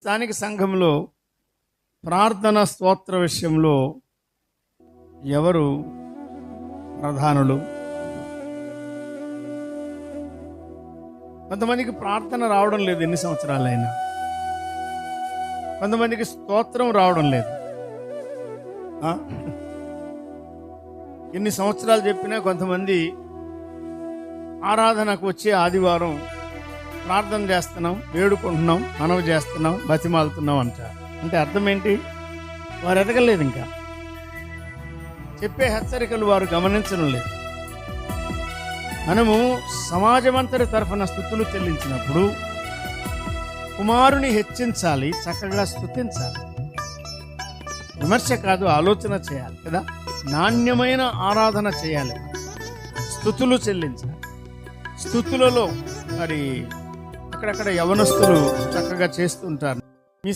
స్థానిక సంఘంలో ప్రార్థన స్తోత్ర విషయంలో ఎవరు ప్రధానులు? కొంతమందికి ప్రార్థన రావడం లేదు ఎన్ని సంవత్సరాలైనా. కొంతమందికి స్తోత్రం రావడం లేదు. ఎన్ని సంవత్సరాలు చెప్పినా కొంతమంది ఆరాధనకు వచ్చే ఆదివారం ప్రార్థన చేస్తున్నాం వేడుకుంటున్నాం మనవి చేస్తున్నాం బతిమాలుతున్నాం అంటారు. అంటే అర్థం ఏంటి వారు ఎదగలేదు ఇంకా. చెప్పే హెచ్చరికలు వారు గమనించడం లేదు. మనము సమాజమంతరి తరఫున స్థుతులు చెల్లించినప్పుడు కుమారుని హెచ్చించాలి చక్కగా స్థుతించాలి. విమర్శ కాదు ఆలోచన చేయాలి కదా? నాణ్యమైన ఆరాధన చేయాలి. స్థుతులు చెల్లించాలి. స్థుతులలో మరి అక్కడక్కడ యవనస్తులు చక్కగా చేస్తుంటారు. మీ